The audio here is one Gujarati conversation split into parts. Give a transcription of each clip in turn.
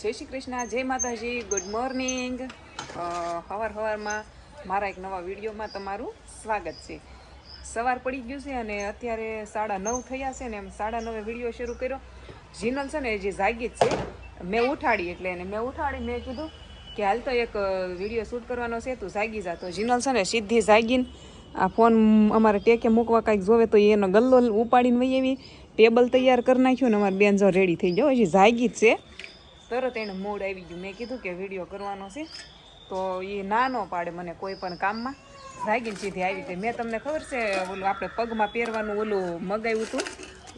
જય શ્રી કૃષ્ણ, જય માતાજી ગુડ મોર્નિંગ હવાર હવારમાં મારા એક નવા વિડીયોમાં તમારું સ્વાગત છે. સવાર પડી ગયું છે અને અત્યારે સાડા નવ થયા છે ને એમ સાડા નવે વીડિયો શરૂ કર્યો. જીનલ છે ને જે જાગી જ છે, મેં ઉઠાડી એટલે એને મેં ઉઠાડી, મેં કીધું કે હાલ તો એક વીડિયો શૂટ કરવાનો છે, તું જાગી જા. તો જીનલ છે ને સીધી જાગીને આ ફોન અમારે ટેકે મૂકવા કાંઈક જોવે તો એનો ગલ્લો ઉપાડીને વહી એવી ટેબલ તૈયાર કરી નાખ્યું ને અમારી બેન જો રેડી થઈ ગયો હજી જાગી જ છે. તરત એને મૂડ આવી ગયું. મેં કીધું કે વીડિયો કરવાનો છે. તો એ ના ન પાડે મને કોઈ પણ કામમાં. ભાગીને સીધી આવી ગઈ. મેં તમને ખબર છે, ઓલું આપણે પગમાં પહેરવાનું ઓલું મગાવ્યું હતું?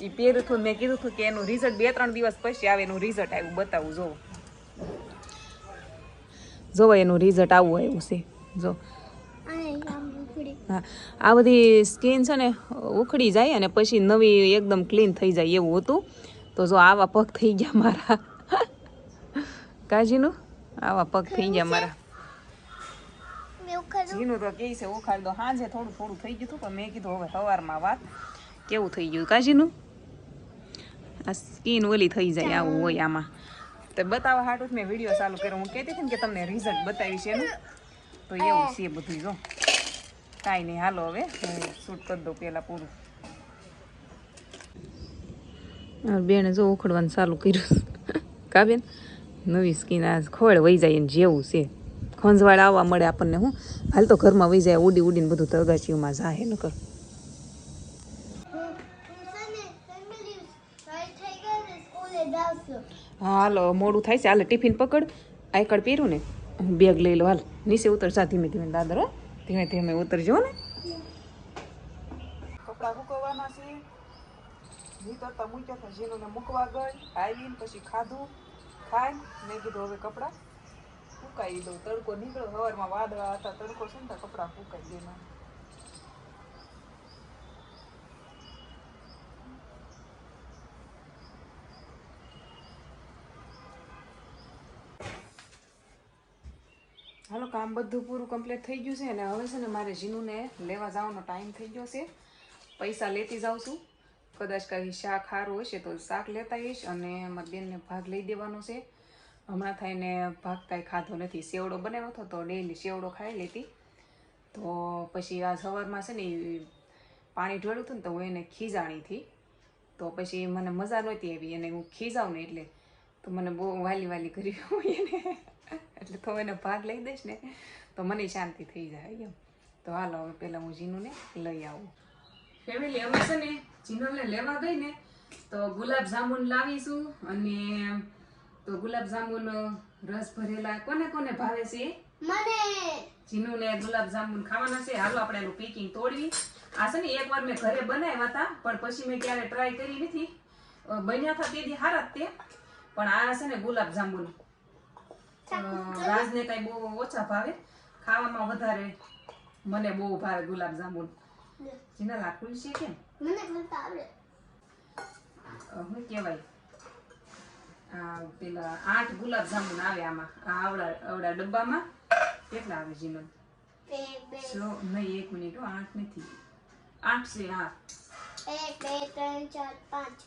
એ પહેર્યું હતું મેં કીધું હતું કે એનું રિઝલ્ટ બે ત્રણ દિવસ પછી આવે, એનું રિઝલ્ટ આવ્યું. બતાવું, જોવો. જોવો, એનું રિઝલ્ટ આવું આવ્યું છે. જો. હા. આ બધી સ્કિન છે ને, ઉખડી જાય અને પછી નવી એકદમ ક્લીન થઈ જાય એવું હતું. તો જો આવા પગ થઈ ગયા મારા. કાજીનું? આવા પગ થઈ ગયા મારા. જીનું તો કે છે ઉખાડ દો. હાંજે થોડું થોડું થઈ ગયું હતું પણ મેં કીધું હવે સવારમાં વાત. કેવું થઈ ગયું? કાજીનું? આ સ્કીન ઓલી થઈ જાય આવું હોય આમાં. તો બતાવવા હાટું મેં વીડિયો ચાલુ કર્યો. હું કહેતી હતી ને કે તમને રિઝલ્ટ બતાવીશ એનું. તો એવું છે બધું જો. કાંઈ નહીં હાલો હવે હું શૂટ કરી દઉં પહેલાં પૂરું. બેને જો ઉખડવાનું ચાલુ કર્યું. કા બેન? નવી સ્કીન, આ ખોળ વહી જાય ને જેવું છે. ખોંજવાળ આવવા મળે આપણને હું. હાલ તો ઘરમાં વહી જાય ઉડી ઉડીને બધું તરગાચીઓમાં જાય ન કર હા, હાલો, મોડું થાય છે. હાલે, ટિફિન પકડ. આયકડ પહેર્યું ને. હું બેગ લઈ લો હાલ, નીચે ઉતર. જા, ધીમે ધીમે દાદર ધીમે ધીમે ધીમે ઉતરજો ને. કપડા મૂકવાના છે. નીતરતા મૂક્યા હતા. મૂકવા ગઈ. આવીને પછી ખાધું. ખાઈ મેં કીધું હવે કપડાં ફૂંકાઈ દઉં તડકો નીકળ્યો, સવારમાં વાદળા હતા, તડકો છે ને તો કપડાં સુકાઈ દેના હાલો, કામ બધું પૂરું કમ્પ્લીટ થઈ ગયું છે અને હવે છે ને મારે જીનુને લેવા જવાનો ટાઈમ થઈ ગયો છે. પૈસા લેતી જાઉં છું. કદાચ કાંઈ શાક સારું હશે તો શાક લેતા આવીશ અને મારી બેનને ભાગ લઈ દેવાનો છે. હમણાં થઈને ભાગ કાંઈ ખાધો નથી. સેવડો બનાવ્યો હતો તો ડેલી સેવડો ખાઈ લેતી. તો પછી આ સવારમાં છે ને પાણી ઢોળ્યું હતું ને તો હું એને ખીજાણીથી તો પછી મને મજા નહોતી આવી એને હું ખીજાઉં ને એટલે તો મને બહુ વાલી વાલી કરી હોય એને. એટલે તો એને ભાગ લઈ દઈશ ને તો મને શાંતિ થઈ જાય એમ. તો હાલો, હવે પહેલાં હું જીનુંને લઈ આવું. ફેમિલી અમે છે ને જીનુને લેવા ગઈ ને તો ગુલાબ જાંબુન લાવીશું અને તો ગુલાબ જાંબુનો રસ ભરેલા કોને કોને ભાવે છે? જીનુને ગુલાબ જાંબુન ખાવાના છે. હાલો આપણે એનું પેકિંગ તોડવી. આ છે ને એકવાર મેં ઘરે બનાવ્યા હતા પણ પછી મેં ક્યારે ટ્રાય કરી નથી. બન્યા હતા તે દી હારા તે. પણ આ છે ને ગુલાબ જાંબુન રાજને કઈ બહુ ઓછા ભાવે. ખાવામાં વધારે મને બહુ ભાવે ગુલાબ જાંબુન જીના લાકુલ છે કેમ અ, શું કહેવાય આ પેલા આઠ ગુલાબ જાંબુ આવે આમાં આ આવડા આવડા ડબ્બામાં કેટલા આવે જીનો જો નહીં એક મિનિટ આઠ નથી આઠ છે હા એક બે ત્રણ ચાર પાંચ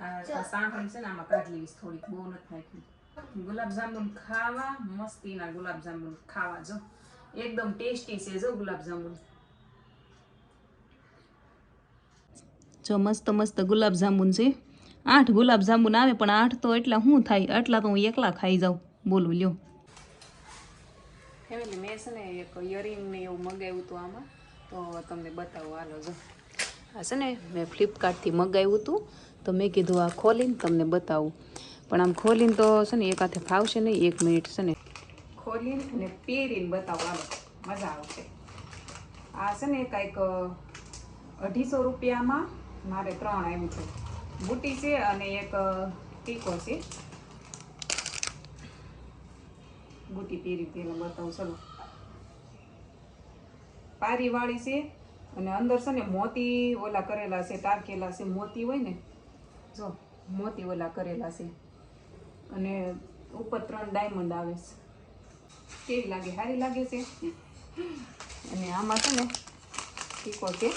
આ સાંકળી છે ને આમાં કાઢી લઈશ થોડીક બહુ નથી નાખી ગુલાબ જાંબુન ખાવા મસ્તીના ગુલાબ જાંબુન ખાવા જો એકદમ ટેસ્ટી છે જો ગુલાબ જો મસ્ત મસ્ત ગુલાબ જાંબુન છે. આઠ ગુલાબ જાંબુન આવે, પણ આઠ તો એટલા શું થાય? આટલા તો હું એકલા ખાઈ જાઉં. બોલું, લ્યો. ફેમિલી મેં છે ને એક ઇયરિંગ ને એવું મગાવ્યું હતું આમાં. તો તમને બતાવો, હાલો, જો. આ છે ને, મેં ફ્લિપકાર્ટથી મગાવ્યું હતું તો મેં કીધું, આ ખોલીને, તમને બતાવું. પણ આમ ખોલીને તો છે ને એક હાથે ફાવશે નહીં, એક મિનિટ છે ને. ખોલીને અને પહેરીને બતાવું મજા આવશે. આ છે ને, કાંઈક અઢીસો રૂપિયામાં મારે ત્રણ આવ્યું છે. બુટી છે અને એક ટીકો છે. બુટી પહેરી પહેલાં બતાવું, ચલો. પારીવાળી છે અને અંદર છે ને મોતી ઓલા કરેલા છે, ટાંકેલા છે, મોતી હોય ને, જો, મોતી ઓલા કરેલા છે. અને ઉપર ત્રણ ડાયમંડ આવે છે. કેવી લાગે? સારી લાગે છે? અને આમાં છે ને ટીકો છે.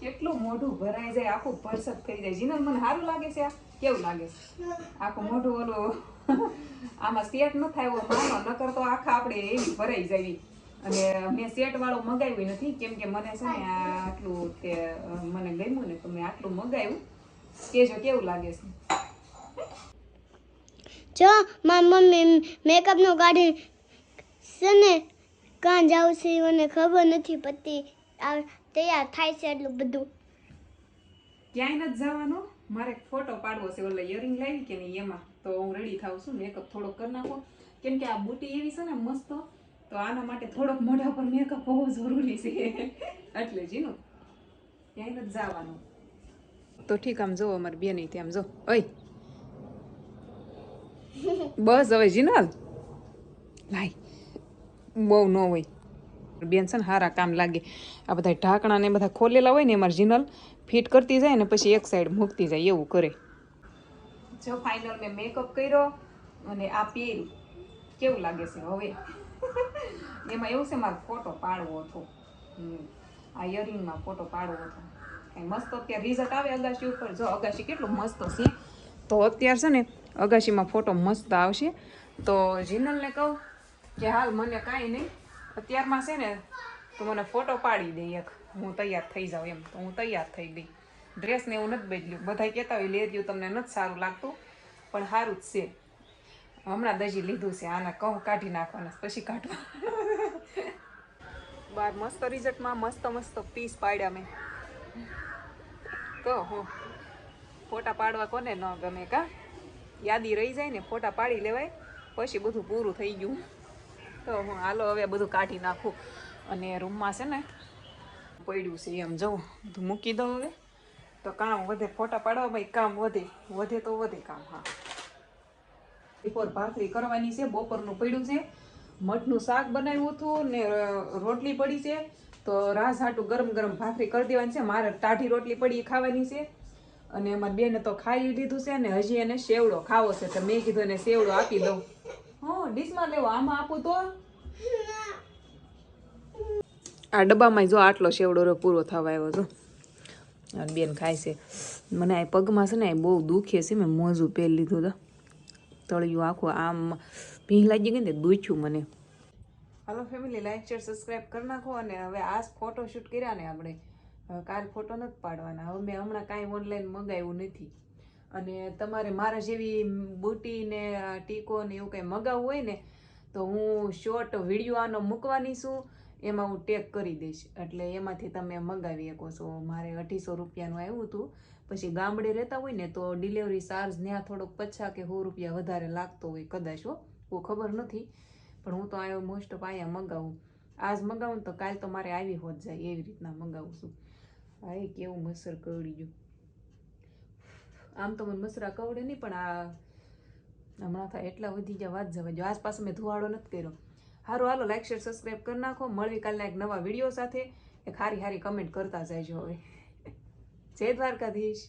કેટલું મોઢું ભરાઈ જાય, આખું ભરસક થઈ જાય. જીનલ, મને સારું લાગે છે આ? કેવું લાગે છે? આખું મોઢું ઓલું આમાં સેટ ન થાય એવો માનો, નકર તો આખા આપણે એવી ભરાઈ જાય. અને મેં સેટ વાળું મગાવ્યું નથી, કેમ કે મને છે ને આટલું તે મને ગમ્યું ને તો મેં આટલું મગાવ્યું. કેજો, કેવું લાગે છે? જો, મારી મમ્મી મેકઅપનું કાઢી છે ને, કાં જાઉં છે મને ખબર નથી પડતી. તૈયાર થાય છે એટલું બધું. ક્યાંય નથી જવાનું. મારે ફોટો પાડવો છે ઓલા ઇયરિંગ લાવી કે નહીં એમાં. તો હું રેડી થાઉં છું. મેકઅપ થોડોક કરી નાખો. કેમ કે આ બુટી એવી છે ને મસ્ત તો આના માટે થોડોક મોઢા પર મેકઅપ હોવો જરૂરી છે. એટલે જીનું ક્યાંય નથી જવાનું. તો ઠીક આમ જો અમારે બે નહીં આમ જો. ઓય. બસ હવે જીનલ લાય. બહુ ન હોય. બેન છે ને સારા કામ લાગે. આ બધા ઢાંકણા ને બધા ખોલેલા હોય ને એમાં જીનલ ફિટ કરતી જાય ને પછી એક સાઈડ મૂકતી જાય એવું કરે. જો ફાઇનલ મેં મેકઅપ કર્યો અને આ પહેર્યું. કેવું લાગે છે હવે? એમાં એવું છે, મારે ફોટો પાડવો હતો. આ ઇયરિંગમાં ફોટો પાડવો હતો. કાંઈ મસ્ત અત્યારે રિઝલ્ટ આવે અગાશી ઉપર. જો અગાશી કેટલું મસ્ત છે. તો અત્યારે છે ને અગાશીમાં ફોટો મસ્ત આવશે. તો જીનલને કહું કે હાલ મને કાંઈ નહીં. અત્યારમાં છે ને તો મને ફોટો પાડી દે એક. હું તૈયાર થઈ જાઉં એમ. તો હું તૈયાર થઈ ગઈ. ડ્રેસ ને એવું નથી બદલ્યું. બધા કહેતા હોય લેર્યું તમને નથી સારું લાગતું. પણ સારું જ છે. હમણાં દજી લીધું છે. આના કહું, કાઢી નાખવાના પછી કાઢવા. બાર મસ્ત રિઝલ્ટમાં મસ્ત મસ્ત પીસ પાડ્યા મેં. તો હું. ફોટા પાડવા કોને ન ગમે, કા? યાદી રહી જાય ને, ફોટા પાડી લેવાય. પછી બધું પૂરું થઈ ગયું. તો હું હાલો હવે બધું કાઢી નાખું. અને રૂમમાં છે ને પડ્યું છે એમ જવું બધું મૂકી દઉં હવે. તો કામ વધે, ફોટા પાડવામાં કામ વધે વધે તો વધે કામ, હા. બપોર ભાખરી કરવાની છે, બપોરનું પડ્યું છે. મઠનું શાક બનાવ્યું હતું ને રોટલી પડી છે. તો રાસ હાટું ગરમ ગરમ ભાખરી કરી દેવાની છે. મારે ટાઢી રોટલી પડી ખાવાની છે. અને મારી બેને તો ખાઈ લીધું છે ને, હજી એને સેવડો ખાવો છે. તો મેં કીધું એને સેવડો આપી દઉં. હા ડીશમાં લેવો આમાં આપું તો. આ ડબ્બામાં જો આટલો શેવડો પૂરો થવા આવ્યો છો અને બેન ખાય છે. મને આ પગમાં છે ને આ બહુ દુખે છે મેં મોજું પહેરી લીધું તો. તળિયું આખું આમ ભીંગ લાગી ગઈ ને દુખ્યું મને. હાલો ફેમિલી લાઈક શેર સબસ્ક્રાઈબ કરી નાખો અને હવે આ ફોટો શૂટ કર્યા ને આપણે. કાલ ફોટો નથી પાડવાના. હવે મેં હમણાં કાંઈ ઓનલાઈન મંગાવ્યું નથી. અને તમારે મારા જેવી બુટી ને ટીકો ને એવું કંઈ મગાવવું હોય ને, તો હું શોર્ટ વીડિયો આનો મૂકવાની છું, એમાં હું ટેગ કરી દઈશ. એટલે એમાંથી તમે મંગાવી શકો છો. મારે અઢીસો રૂપિયાનું આવ્યું હતું. પછી ગામડે રહેતા હોય ને, તો ડિલિવરી ચાર્જ ત્યાં થોડોક પચાસ કે સો રૂપિયા વધારે લાગતો હોય કદાચ હો હું ખબર નથી. પણ હું તો આવ્યો મોસ્ટ ઓફ અહીંયા મંગાવું. આજ મંગાવું તો કાલ તો મારે આવી હોત જાય એવી રીતના મંગાવું છું. હા કેવું મસર કરડી ગયું આમ તો મને મસરા કવડે નહીં, પણ આ હમણાં થાય એટલા વધી ગયા, વાત જવા જો આસપાસ મેં ધુવાડો નથી કર્યો. સારું હાલો લાઈક શેર સબસ્ક્રાઈબ કરી નાખો. મળવી કાલના એક નવા વીડિયો સાથે. એક હારી હારી કમેન્ટ કરતા જાયજો હવે. જય દ્વારકાધીશ.